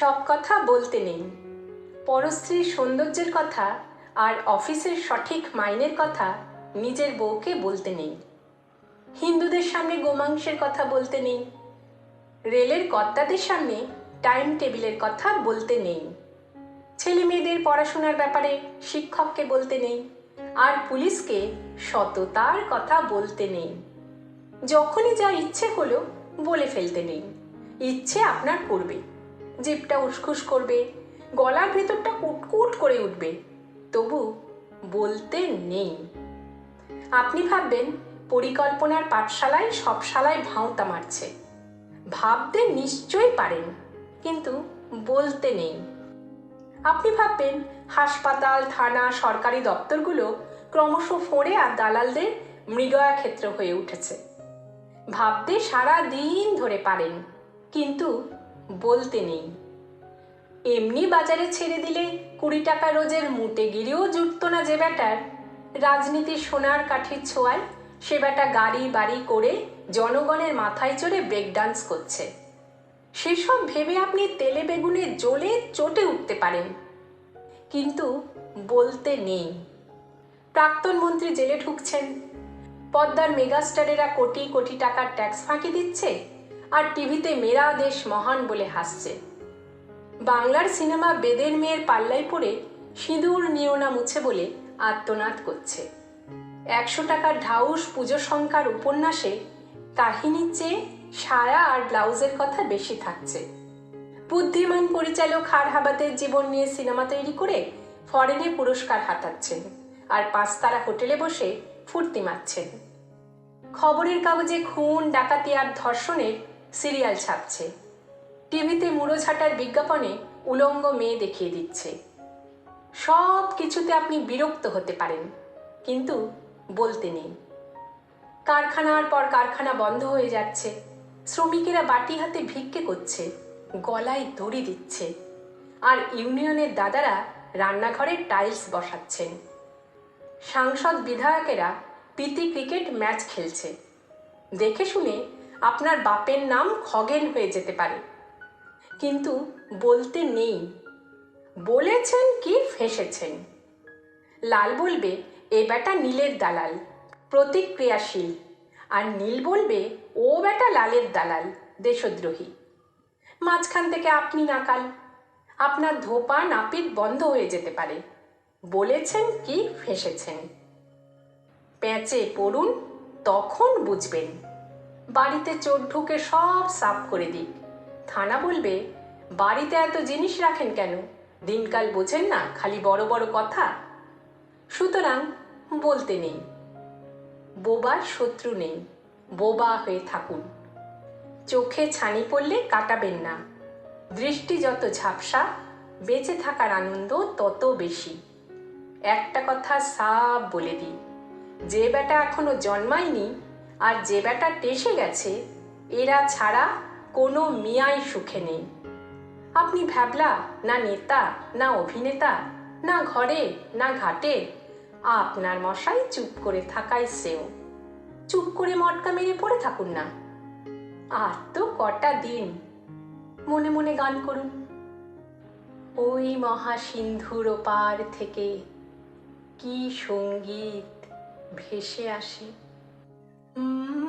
সব কথা বলতে নেই। পরস্ত্রীর সৌন্দর্যের কথা আর অফিসের সঠিক মাইনের কথা নিজের বউকে বলতে নেই। হিন্দুদের সামনে গোমাংসের কথা বলতে নেই। রেলের কর্তাদের সামনে টাইম টেবিলের কথা বলতে নেই। ছেলে মেয়েদের পড়াশোনার ব্যাপারে শিক্ষককে বলতে নেই। আর পুলিশকে সততার কথা বলতে নেই। যখনই যা ইচ্ছে হলো বলে ফেলতে নেই। ইচ্ছে আপনার করবে। জিপটা উসখুস করবে, গলার ভেতরটা কুটকুট করে উঠবে। তবু বলতে নেই। আপনি ভাববেন, পরিকল্পনার পাঠশালায় সব শালায় ভাঁওতা মারছে। ভাবতে নিশ্চয়ই পারেন, কিন্তু বলতে নেই। আপনি ভাববেন, হাসপাতাল, থানা, সরকারি দপ্তরগুলো ক্রমশ ফোঁড়ে আর দালালদের মৃগয়া ক্ষেত্র হয়ে উঠেছে। ভাবতে সারা দিন ধরে পারেন, কিন্তু বলতে নেই। এমনি বাজারে ছেড়ে দিলে কুড়ি টাকা রোজের মুটে গিরেও জুটতো না যে ব্যাটার। রাজনীতির সোনার কাঠির ছোঁয়ায় সে ব্যাটা গাড়ি বাড়ি করে জনগণের মাথায় চড়ে ব্রেক ডান্স করছে। সেসব ভেবে আপনি তেলে বেগুনে জ্বলে চটে উঠতে পারেন। কিন্তু বলতে নেই। প্রাক্তন মন্ত্রী জেলে ঢুকছেন। পদ্মার মেগাস্টারেরা কোটি কোটি টাকার ট্যাক্স ফাঁকি দিচ্ছে। আর টিভিতে মেরা দেশ মহান বলে হাসছে। বাংলার সিনেমা বেদের মেয়ের পাল্লায় পড়ে সিঁদুর নিও না মুছে বলে আত্মনাদ করছে। একশো টাকার ঢাউস পুজো সংখ্যার উপন্যাসে কাহিনীর চেয়ে সায়া আর ব্লাউজের কথা বেশি থাকছে। বুদ্ধিমান পরিচালক হার হাবাতের জীবন নিয়ে সিনেমা তৈরি করে ফরেনে পুরস্কার হাতাচ্ছেন আর পাঁচতারা হোটেলে বসে ফুর্তি মারছেন। খবরের কাগজে খুন, ডাকাতি আর ধর্ষণের সিরিয়াল ছাপছে। টিভিতে মুড়ো ছাটার বিজ্ঞাপনে উলঙ্গ মেয়ে দেখিয়ে দিচ্ছে। সব কিছুতে আপনি বিরক্ত হতে পারেন, কিন্তু বলতে নেই। কারখানার পর কারখানা বন্ধ হয়ে যাচ্ছে। শ্রমিকেরা বাটি হাতে ভিক্ষে করছে, গলায় দড়ি দিচ্ছে। আর ইউনিয়নের দাদারা রান্নাঘরে টাইলস বসাচ্ছেন। সাংসদ বিধায়কেরা প্রীতি ক্রিকেট ম্যাচ খেলছে। দেখে শুনে আপনার বাপের নাম খগেন হয়ে যেতে পারে। কিন্তু বলতে নেই। বলেছেন কি ফেসেছেন। লাল বলবে, এ বেটা নীলের দালাল, প্রতিক্রিয়াশীল। আর নীল বলবে, ও বেটা লালের দালাল, দেশদ্রোহী। মাঝখান থেকে আপনি নাকাল। আপনার ধোপা নাপিত বন্ধ হয়ে যেতে পারে। বলেছেন কি ফেসেছেন। প্যাঁচে পড়ুন, তখন বুঝবেন। বাড়িতে চোর ঢুকে সব সাফ করে দিক। থানা বলবে, বাড়িতে এত জিনিস রাখেন কেন? দিনকাল বোঝেন না, খালি বড় বড় কথা। সুতরাং বলতে নেই। বোবার শত্রু নেই, বোবা হয়ে থাকুন। চোখে ছানি পড়লে কাটাবেন না। দৃষ্টি যত ঝাপসা, বেঁচে থাকার আনন্দ তত বেশি। একটা কথা সাপ বলে দিই, যে বেটা এখনও জন্মায়নি আর যে বেটা টেসে গেছে, এরা ছাড়া কোনো মিয়াই সুখে নেই। আপনি ভ্যাবলা না নেতা, না অভিনেতা, না ঘরে, না ঘাটে, আপনার মশাই চুপ করে থাকাই সেও। চুপ করে মটকা মেরে পড়ে থাকুন না। আর তো কটা দিন। মনে মনে গান করুন। ওই মহাসিন্ধুর পার থেকে কি সংগীত ভেসে আসে। Hum.